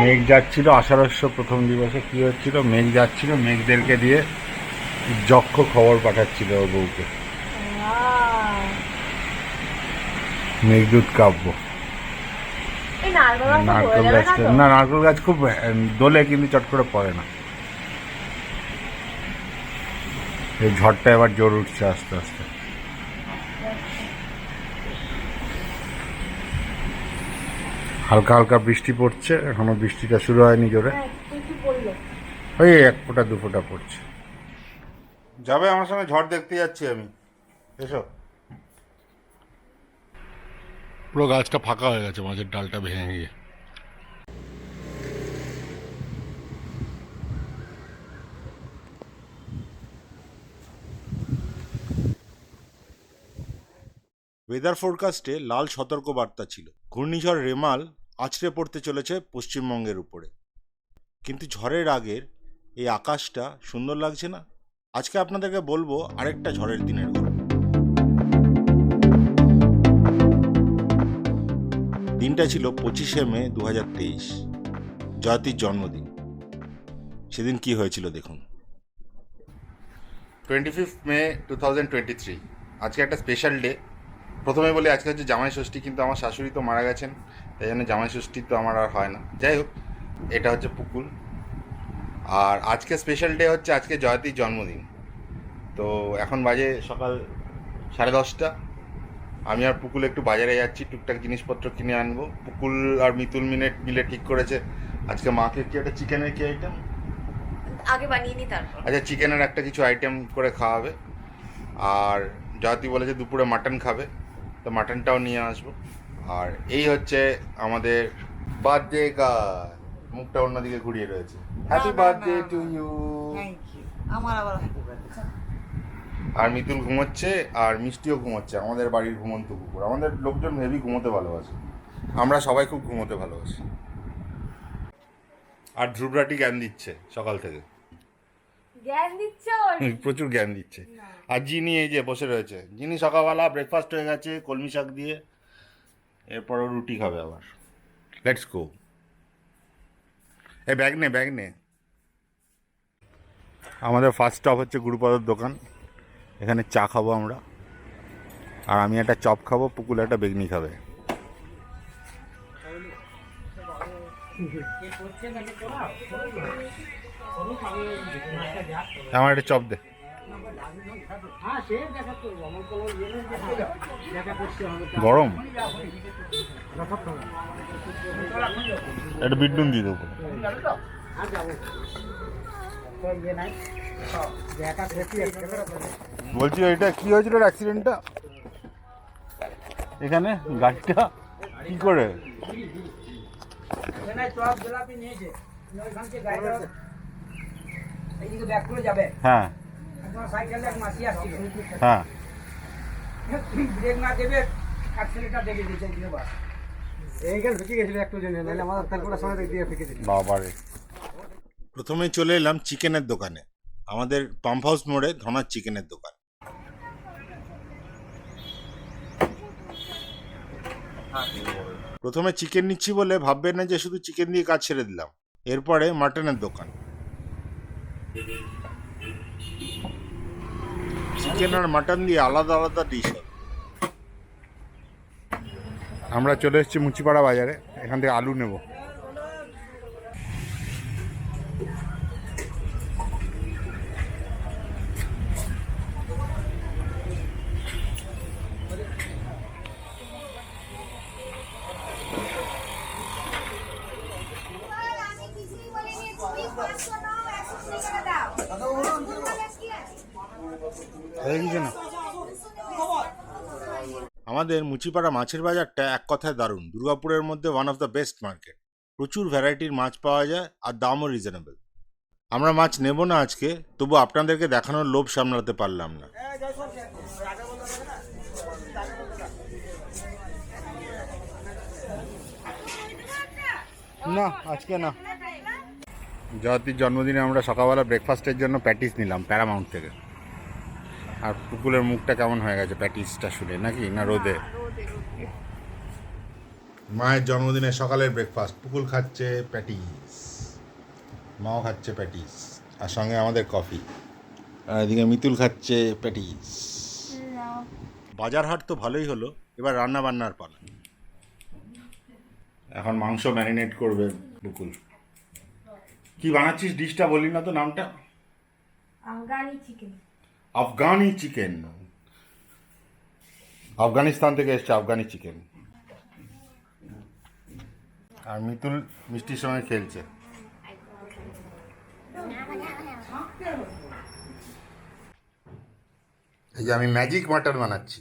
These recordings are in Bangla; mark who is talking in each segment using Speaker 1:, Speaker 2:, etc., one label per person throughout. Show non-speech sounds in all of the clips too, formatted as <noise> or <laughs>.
Speaker 1: মেঘ যাচ্ছিল আষাঢ়স্য প্রথম দিবসে কি হচ্ছিল? মেঘ যাচ্ছিল মেঘদেরকে দিয়ে যক্ষ খবর পাঠাচ্ছিল ওর বউকে। মেঘদূত কাব্য।
Speaker 2: নারকেল গাছটা? না
Speaker 1: নারকেল গাছ খুব দোলে কিন্তু চট করে পড়ে না। এই ঝড়টা এবার জোর উঠছে আস্তে আস্তে। হালকা হালকা বৃষ্টি পড়ছে এখনও বৃষ্টিটা শুরু হয়নি জোরে।
Speaker 2: হ্যাঁ।
Speaker 1: ওই এক ফোঁটা দু ফোঁটা পড়ছে। যাবে আমার সঙ্গে ঝড় দেখতে যাচ্ছি আমি। এসো। পুরো গাছটা ফাঁকা হয়ে গেছে মাঝের ডালটা ভেঙে গিয়ে। ওয়েদার ফোরকাস্টে লাল সতর্কবার্তা ছিল। ঘূর্ণিঝড় রেমাল আছড়ে পড়তে চলেছে পশ্চিমবঙ্গের উপরে। কিন্তু ঝড়ের আগের এই আকাশটা সুন্দর লাগছে না? আজকে আপনাদেরকে বলব আরেকটা ঝড়ের দিনের গল্প। দিনটা ছিল পঁচিশে মে দু হাজার তেইশ, জয়তীর জন্মদিন। সেদিন কি হয়েছিল দেখুন। Twenty fifth May two thousand twenty three আজকে একটা স্পেশাল ডে। প্রথমে বলি আজকে হচ্ছে জামাই ষষ্ঠী, কিন্তু আমার শাশুড়ি তো মারা গেছেন। তাই জন্য জামাই ষষ্ঠী তো আমার আর হয় না। যাই হোক এটা হচ্ছে পুকুল আর আজকে স্পেশাল ডে হচ্ছে আজকে জয়তীর জন্মদিন। তো এখন বাজে সকাল সাড়ে দশটা। আমি আর পুকুল একটু বাজারে যাচ্ছি টুকটাক জিনিসপত্র কিনে আনব। পুকুল আর মিতুল মিনে মিলে ঠিক করেছে। আজকে মাকে কি একটা চিকেনের কি আইটেম
Speaker 2: আগে বানিয়ে নি তারপর।
Speaker 1: আচ্ছা চিকেনের একটা কিছু আইটেম করে খাওয়াবে। আর জয়তী বলেছে দুপুরে মাটন খাবে। তো মাটনটাও নিয়ে আসব। আর এই হচ্ছে আমাদের বার্থডে গার্ল মুখটা অন্যদিকে ঘুরিয়ে রয়েছে। হ্যাপি বার্থডে টু ইউ
Speaker 3: আমার আবার.
Speaker 1: আর মিতুল ঘুমোচ্ছে আর মিষ্টিও ঘুমোচ্ছে। আমাদের বাড়ির ঘুমন্ত কুকুর। আমাদের লোকজন হেভি ঘুমোতে ভালোবাসে। আমরা সবাই খুব ঘুমোতে ভালোবাসি। আর ধ্রুবরাটি জ্ঞান দিচ্ছে সকাল থেকে।
Speaker 2: জ্ঞান দিচ্ছ <laughs>
Speaker 1: প্রচুর জ্ঞান দিচ্ছে। আর জিনি এই যে বসে রয়েছে। জিনি সকালবেলা ব্রেকফাস্ট হয়ে গেছে কলমি শাক দিয়ে। এরপরও রুটি খাবে আবার। লেটস গো এই ব্যাগ নে ব্যাগ নে। আমাদের ফার্স্ট স্টপ হচ্ছে গুরুপদর দোকান। এখানে চা খাব আমরা। আর আমি একটা চপ খাব পুকুল একটা বেগনি খাবে। আমার একটা চপ দে। গরম? একটা বিটনুন দিয়ে দেবো। বলছি, এটা কি হয়েছিল অ্যাক্সিডেন্টটা এখানে গাড়িটা কি করে? হ্যাঁ। হ্যাঁ। প্রথমে চলে এলাম চিকেনের দোকানে। আমাদের পাম্প হাউস মোড়ে ধনার চিকেনের দোকান। প্রথমে চিকেন নিচ্ছি বলে ভাববেন না যে শুধু চিকেন দিয়ে কাজ ছেড়ে দিলাম। এরপরে মাটনের দোকান। চিকেন আর মাটন দিয়ে আলাদা আলাদা ডিশ আমরা চলে এসেছি মুচিপাড়া বাজারে, এখান থেকে আলু নেব
Speaker 4: আমি কিছুই বলিনি তুমি পাঁচশো নাও একশো কুড়ি টাকা দাও কি আছে
Speaker 1: হয়ে গেছে না আমাদের মুচিপাড়া মাছের বাজারটা এক কথায় দারুণ। দুর্গাপুরের মধ্যে one of the best market প্রচুর ভ্যারাইটির মাছ পাওয়া যায় আর দামও রিজনেবল আমরা মাছ নেব না আজকে তবু আপনাদেরকে দেখানোর লোভ সামলাতে পারলাম না। না আজকে না। জয়তীর জন্মদিনে আমরা সকালবেলা ব্রেকফাস্টের জন্য প্যাটিস নিলাম প্যারামাউন্ট থেকে। আর পুকুলের মুখটা কেমন হয়ে গেছে প্যাটিসটা শুনে নাকি? না রোদে? মায়ের জন্মদিনে সকালের ব্রেকফাস্ট পুকুল খাচ্ছে প্যাটিস মাও খাচ্ছে প্যাটিস আর সঙ্গে আমাদের কফি আর এদিকে মিতুল খাচ্ছে প্যাটিস। বাজার হাট তো ভালোই হলো এবার রান্না বান্নার পালা। এখন মাংস ম্যারিনেট করবে বুকুল কি বানাচ্ছিস ডিশটা বলি না তো নামটা?
Speaker 2: Afghani chicken
Speaker 1: Afghani chicken. Afghanistan থেকে এসছে আফগানি চিকেন। আর মিতুল মিষ্টির সঙ্গে খেলছে। এই যে আমি ম্যাজিক মাটন বানাচ্ছি।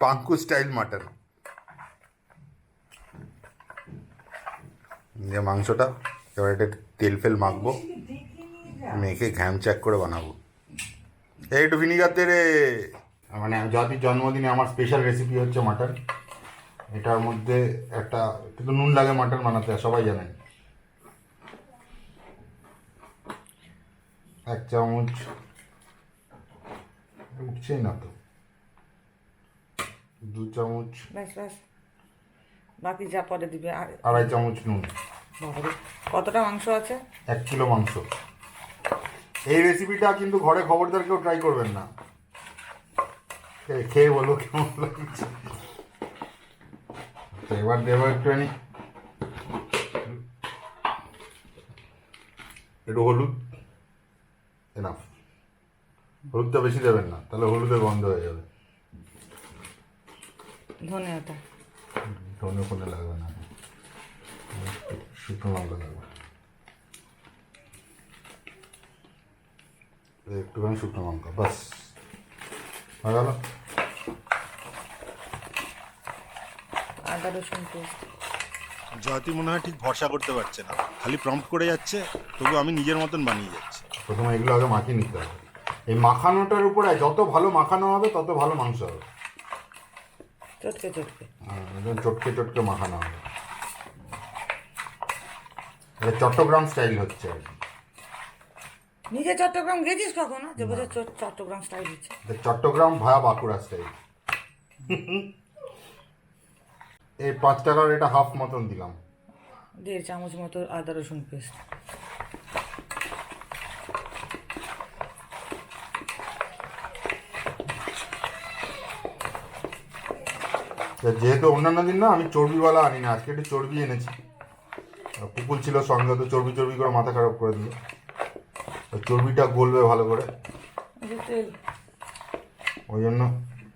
Speaker 1: পাঙ্কু স্টাইল মাটন যে মাংসটা, এবার এটা তেল ফেল মাখবো। মেখে ঘ্যাম চ্যাক করে বানাবো। এই একটু ভিনিগার দে রে। মানে জাতির জন্মদিনে আমার স্পেশাল রেসিপি হচ্ছে মাটন এটার মধ্যে একটা কিন্তু নুন লাগে মাটন বানাতে সবাই জানেন। এক চামচ উঠছেই না তো। দু চামচ
Speaker 5: ব্যাস ব্যাস। বাকি যা পরে দিবে আর
Speaker 1: আড়াই চামচ নুন।
Speaker 5: কতটা মাংস আছে?
Speaker 1: এক কিলো মাংস। এই রেসিপিটা কিন্তু ঘরে খবরদার কেউ ট্রাই করবেন না। খেয়ে বলো কেমন লাগছে এবার দেবো একটুখানি। একটু হলুদ। এনাফ হলুদটা বেশি দেবেন না তাহলে হলুদের গন্ধ হয়ে যাবে।
Speaker 5: ধনে ওটা
Speaker 1: ধনে ফোনে লাগবে না। শুকনো লঙ্কা লাগবে। একটুখানি শুকনো লঙ্কা বাস হয়ে গেল
Speaker 5: আদা রসুন পেস্ট।
Speaker 6: জয়তি মনে হয় ঠিক ভরসা করতে পারছে না। খালি প্রম্পট করে যাচ্ছে তবু আমি নিজের মতন বানিয়ে যাচ্ছি।
Speaker 1: প্রথমে এগুলো আগে মাখিয়ে নিতে হবে। এই মাখানোটার উপরে যত ভালো মাখানো হবে তত ভালো মাংস হবে।
Speaker 5: চটকে চটকে।
Speaker 1: হ্যাঁ, একদম চটকে চটকে মাখানো হবে। এটা চট্টগ্রাম স্টাইল হচ্ছে আর কি।
Speaker 5: নিজে চট্টগ্রাম গেছিস কখনো? যে বোঝা চট্টগ্রাম স্টাইল হচ্ছে।
Speaker 1: চট্টগ্রাম ভায়া বাঁকুড়া স্টাইল এই পাঁচ টাকার এটা হাফ মতন দিলাম।
Speaker 5: দেড় চামচ মতো আদা রসুন পেস্ট
Speaker 1: যেহেতু অন্যান্য দিন না আমি চর্বিওয়ালা আনি না। আজকে একটু চর্বি এনেছি। পুকুল ছিল সঙ্গে তো চর্বি চর্বি করে মাথা খারাপ করে দিল। চর্বিটা গলবে ভালো করে।
Speaker 5: তেল।
Speaker 1: ওই জন্য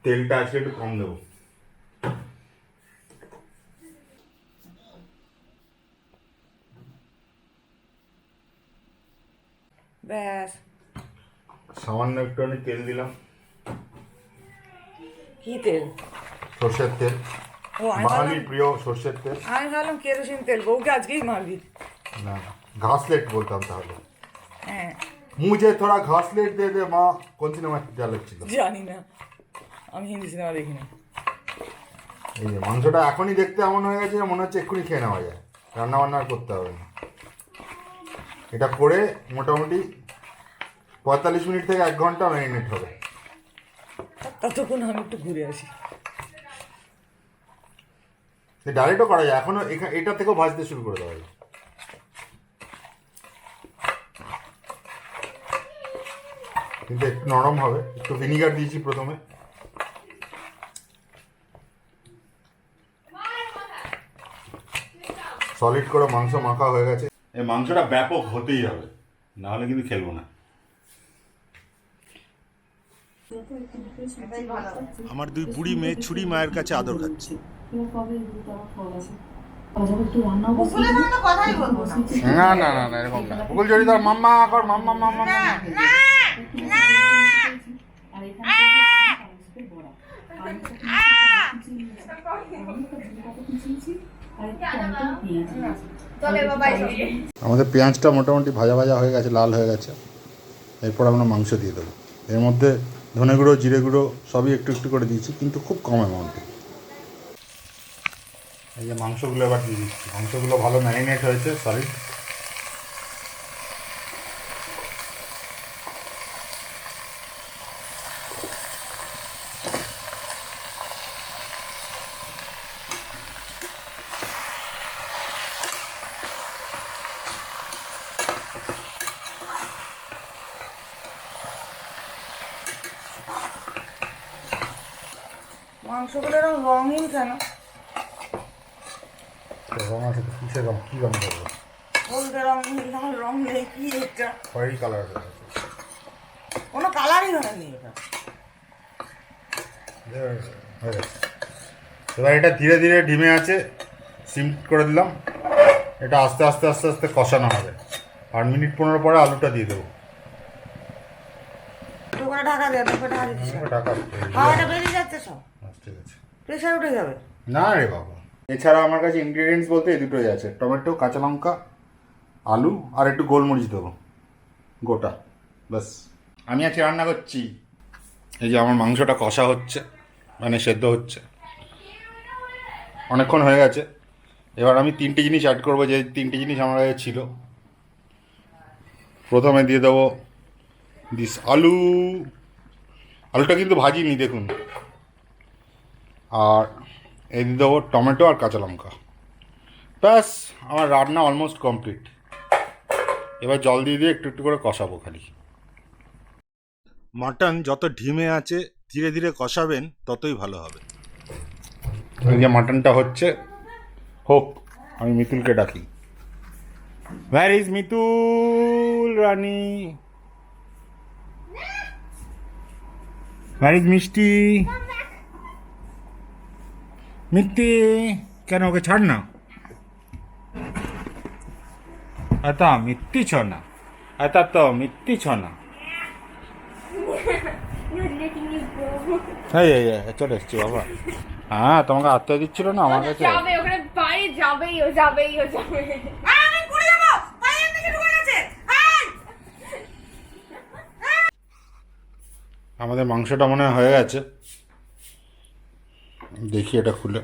Speaker 1: তেলটা আজকে একটু কম দেবো।
Speaker 5: ব্যাস।
Speaker 1: সামান্য একটুখানি তেল দিলাম।
Speaker 5: কি তেল?
Speaker 1: সর্ষের তেল। বাঙালির প্রিয় সর্ষের তেল।
Speaker 5: আমি ভাবলাম কেরোসিন তেল। বউকে আজকেই মারবি।
Speaker 1: না ঘাসলেট বলতাম তাহলে।
Speaker 5: হ্যাঁ।
Speaker 1: মুঝে থোড়া ঘাসলেট দে দে মা। কোন সিনেমা ডায়লগ ছিল
Speaker 5: জানি না। আমি হিন্দি সিনেমা দেখিনি।
Speaker 1: এই যে মাংসটা এখনই দেখতে এমন হয়ে গেছে যে মনে হচ্ছে এক্ষুনি খেয়ে নেওয়া যায়। রান্না বান্না আর করতে হবে না। এটা করে মোটামুটি পঁয়তাল্লিশ মিনিট থেকে এক ঘণ্টা ম্যারিনেট হবে।
Speaker 5: ততক্ষণ আমি একটু ঘুরে আসি।
Speaker 1: ডাইরেক্টও করা যায়। এখনও এখা- এটা থেকেও ভাজতে শুরু করে দেওয়া যায়। কিন্তু একটু নরম হবে একটু ভিনিগার দিয়েছি প্রথমে। সলিড করে মাংস মাখা হয়ে গেছে। এই মাংসটা ব্যাপক হতেই হবে নাহলে কিন্তু খেলব না।
Speaker 6: আমার দুই বুড়ি মেয়ে ছুরি মায়ের কাছে আদর খাচ্ছে।
Speaker 1: না। না না না এরকম না। মাম্মা কর মাম্মা মাম্মা আমাদের পেঁয়াজটা মোটামুটি ভাজা ভাজা হয়ে গেছে, লাল হয়ে গেছে। এরপর আমরা মাংস দিয়ে দেবো। এর মধ্যে ধনে গুঁড়ো, জিরে গুঁড়ো সবই একটু একটু করে দিয়েছি, কিন্তু খুব কম অ্যামাউন্টে এই যে মাংসগুলো এবার দিয়ে দিচ্ছি। মাংসগুলো ভালো ম্যারিনেট হয়েছে সলিড
Speaker 5: মাংসগুলো এরকম রঙিন কেন
Speaker 1: রং আছে তো কিসের রং? কী রং করব
Speaker 5: হলদে রং? লাল রং নেই কি এটা?
Speaker 1: খয়েরি কালার
Speaker 5: কোনো কালারই হয়নি এটা।
Speaker 1: এবার এটা ধীরে ধীরে ডিমে আছে সিম করে দিলাম। এটা আস্তে আস্তে আস্তে আস্তে কষানো হবে। আর মিনিট পনেরো পরে আলুটা দিয়ে দেবো।
Speaker 5: ঢাকা দিচ্ছি। বেরিয়ে যাচ্ছে সব?
Speaker 1: ঠিক আছে।
Speaker 5: প্রেশার উঠে যাবে?
Speaker 1: না রে বাবা। এছাড়া আমার কাছে ইনগ্রিডিয়েন্টস বলতে এই দুটোই আছে টমেটো কাঁচা লঙ্কা, আলু আর একটু গোলমরিচ দেবো, গোটা, ব্যাস। আমি আজকে রান্না করছি। এই যে আমার মাংসটা কষা হচ্ছে মানে সেদ্ধ হচ্ছে। অনেকক্ষণ হয়ে গেছে। এবার আমি তিনটে জিনিস অ্যাড করব, যে তিনটে জিনিস আমার কাছে ছিল। প্রথমে দিয়ে দেবো দিস আলু। আলুটা কিন্তু ভাজিনি, দেখুন। আর এই দিয়ে দেবো টমেটো আর কাঁচা লঙ্কা। ব্যাস আমার রান্না অলমোস্ট কমপ্লিট এবার জল দিয়ে দিয়ে একটু একটু করে কষাবো খালি।
Speaker 6: মাটন যত ঢিমে আছে ধীরে ধীরে কষাবেন ততই ভালো হবে।
Speaker 1: এই যে মাটনটা হচ্ছে হোক আমি মিতুলকে ডাকি। Where is Mitul Rani? Where is Mishti? মিত্তি কেন ওকে ছাড় না আতা মিত্তি ছ না আতা তো মিত্তি ছ না এই, চলে এসছি বাবা। হ্যাঁ তোমাকে আত্মা দিচ্ছিল না আমার কাছে?
Speaker 2: যাবে ওখানে বাইরে যাবেই ও যাবেই ও যাবে!
Speaker 1: আমাদের মাংসটা মনে হয় হয়ে গেছে। দেখি এটা খুলে।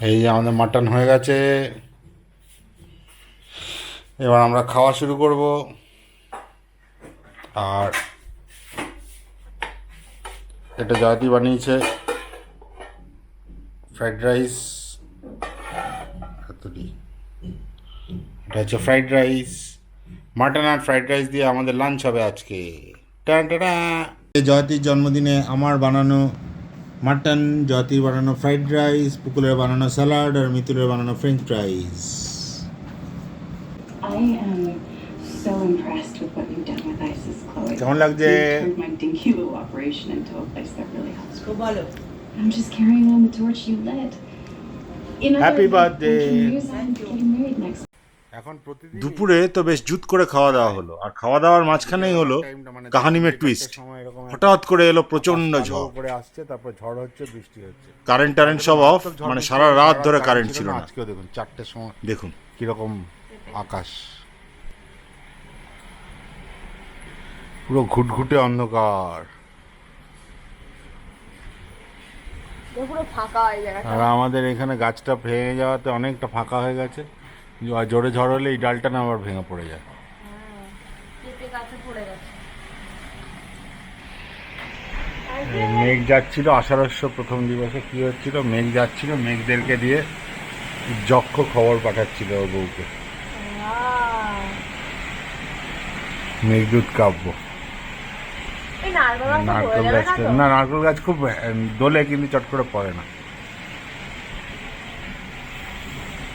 Speaker 1: এই যে আমাদের মাটন হয়ে গেছে। এবার আমরা খাওয়া শুরু করব। আর এটা জয়তি বানিয়েছে। Fried rice. এটা হচ্ছে ফ্রাইড রাইস। মাটন আর ফ্রাইড রাইস দিয়ে আমাদের লাঞ্চ হবে আজকে। জয়তির জন্মদিনে আমার বানানো মাটন জয়তির বানানো ফ্রাইড রাইস পুকুরের বানানো স্যালাড আর মিতুলের বানানো ফ্রেঞ্চ
Speaker 7: রাইস
Speaker 1: কেমন লাগছে? Happy birthday!
Speaker 6: দুপুরে তো বেশ জুত করে খাওয়া দাওয়া হলো। আর খাওয়া দাওয়ার মাঝখানেই হলো কাহানি মে টুইস্ট হঠাৎ করে এলো প্রচণ্ড ঝড়।
Speaker 1: উপরে আসছে তারপর ঝড় হচ্ছে বৃষ্টি হচ্ছে।
Speaker 6: কারেন্ট টারেন্ট সব অফ মানে সারা রাত ধরে কারেন্ট ছিল না।
Speaker 1: আজকেও দেখুন চারটের সময়
Speaker 6: দেখুন।
Speaker 1: কীরকম আকাশ। পুরো ঘুটঘুটে অন্ধকার।
Speaker 2: ফাঁকা
Speaker 1: আর আমাদের এখানে গাছটা ভেঙে যাওয়াতে অনেকটা ফাঁকা হয়ে গেছে। জোরে ঝড় হলে এই ডালটা না আবার ভেঙে পড়ে যায়।
Speaker 2: গাছে গেছে।
Speaker 1: এই মেঘ যাচ্ছিল আষাঢ়স্য প্রথম দিবসে কি হচ্ছিল? মেঘ যাচ্ছিল মেঘদেরকে দিয়ে যক্ষ খবর পাঠাচ্ছিল ওর বউকে। মেঘদূত কাব্য।
Speaker 2: নারকেল যাবে না
Speaker 1: নারকেল গাছ খুব দোলে কিন্তু চট করে পড়ে না।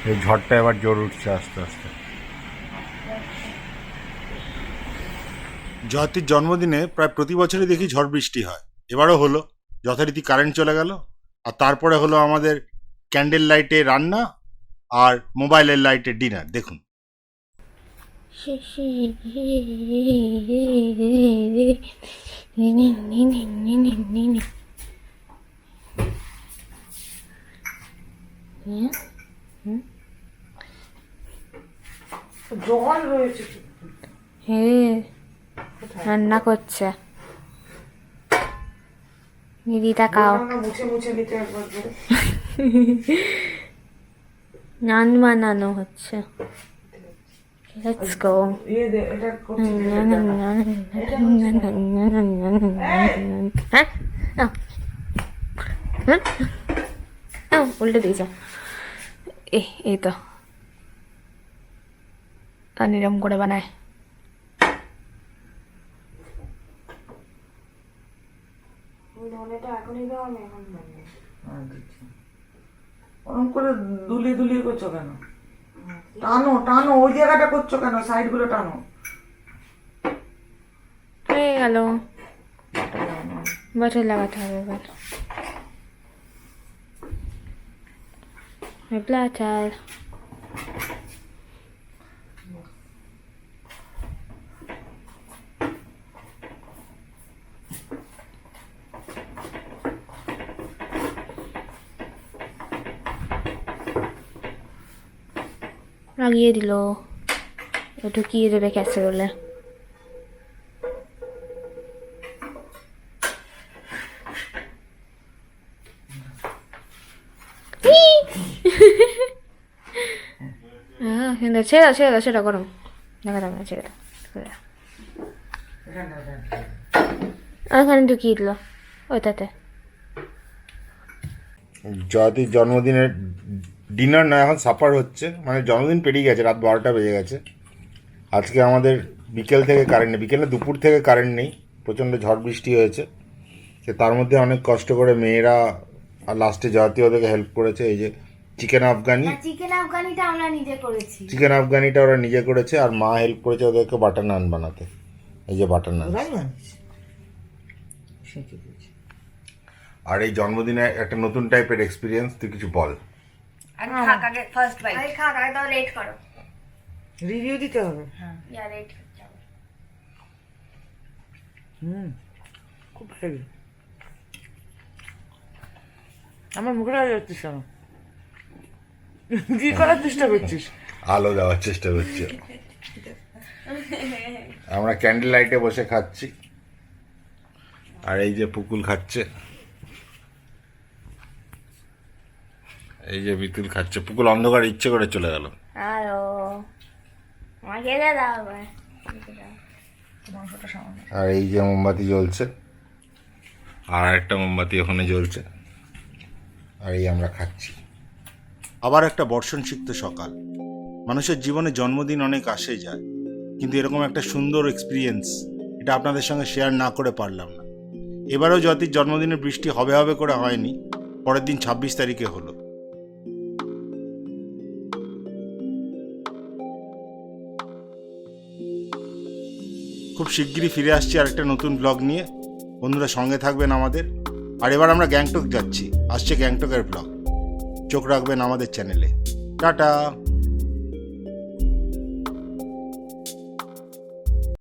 Speaker 1: এই ঝড়টা এবার জোর উঠছে আস্তে আস্তে।
Speaker 6: জয়তির জন্মদিনে প্রায় প্রতি বছরই দেখি ঝড় বৃষ্টি হয়। এবারও হলো। যথারীতি কারেন্ট চলে গেল। আর তারপরে হলো আমাদের ক্যান্ডেল লাইটে রান্না আর মোবাইলের লাইটে ডিনার দেখুন।
Speaker 5: জল রয়েছে
Speaker 2: হে রান্না করছে। দিদি তাকাও
Speaker 5: জলটা মুছে মুছে নিতে একবার
Speaker 2: নান বানানো হচ্ছে। লেটস গো
Speaker 5: ইয়ে।
Speaker 2: হ্যাঁ হ্যাঁ? উল্টে দিয়েছ। এই তো। না এরম করে বানায়
Speaker 5: ওরম করে দুলিয়ে দুলিয়ে করছ কেন টানো টানো ওই জায়গাটা করছ কেন সাইডগুলো টানো
Speaker 2: হয়ে গেল বাটার লাগাতে হবে এবার প্লাচার লাগিয়ে দিল। ঢুকিয়ে দেবে ক্যাসেরোলে <laughs> হ্যাঁ কিন্তু ছেড়ে দাও ছেড়ে দাও সেটা গরম দেখা যাবে না ছেড়ে দাও আর ওখানে ঢুকিয়ে দিল। ওইটাতে
Speaker 1: জয়তীর জন্মদিনের ডিনার না এখন সাফার হচ্ছে। মানে জন্মদিন পেরিয়ে গেছে রাত বারোটা বেজে গেছে। আজকে আমাদের বিকেল থেকে কারেন্ট নেই। বিকেলে দুপুর থেকে কারেন্ট নেই। প্রচণ্ড ঝড় বৃষ্টি হয়েছে। সে তার মধ্যে অনেক কষ্ট করে মেয়েরা আর লাস্টে জয়তী ওদেরকে হেল্প করেছে। এই যে চিকেন আফগানি।
Speaker 4: চিকেন আফগানিটা আমরা নিজে করেছি।
Speaker 1: চিকেন আফগানিটা ওরা নিজে করেছে আর মা হেল্প করেছে ওদেরকে বাটার নান বানাতে। এই যে বাটার নান আর এই জন্মদিনে একটা নতুন টাইপের এক্সপিরিয়েন্স তুই কিছু বল।
Speaker 4: আগে খাক আগে ফার্স্ট বাইট আগে খাক আগে দাও রেট করো।
Speaker 5: রিভিউ দিতে হবে।
Speaker 4: ইয়া রেট
Speaker 5: হুম খুব হেভি আমার মুখে লাগা যাচ্ছিস কেন? কি করার চেষ্টা করছিস?
Speaker 1: আলো দেওয়ার চেষ্টা করছি। আমরা ক্যান্ডেল লাইটে বসে খাচ্ছি। আর এই যে পুকুল খাচ্ছে। এই যে বিতুল খাচ্ছে পুকুল অন্ধকার ইচ্ছে করে চলে গেল।
Speaker 2: হ্যালো আমাকে দাও
Speaker 1: আর এই যে মোমবাতি জ্বলছে। আর একটা মোমবাতি ওখানে জ্বলছে। আর এই আমরা খাচ্ছি।
Speaker 6: আবার একটা বর্ষণসিক্ত সকাল। মানুষের জীবনে জন্মদিন অনেক আসে যায় কিন্তু এরকম একটা সুন্দর এক্সপিরিয়েন্স এটা আপনাদের সঙ্গে শেয়ার না করে পারলাম না। এবারেও যতির জন্মদিনের বৃষ্টি হবে হবে করে হয়নি পরের দিন ছাব্বিশ তারিখে হলো। খুব শিগগিরই ফিরে আসছি আর একটা নতুন ব্লগ নিয়ে। বন্ধুরা সঙ্গে থাকবেন আমাদের। আর এবার আমরা গ্যাংটক যাচ্ছি। আসছে গ্যাংটকের ব্লগ চোখ রাখবেন আমাদের চ্যানেলে টাটা!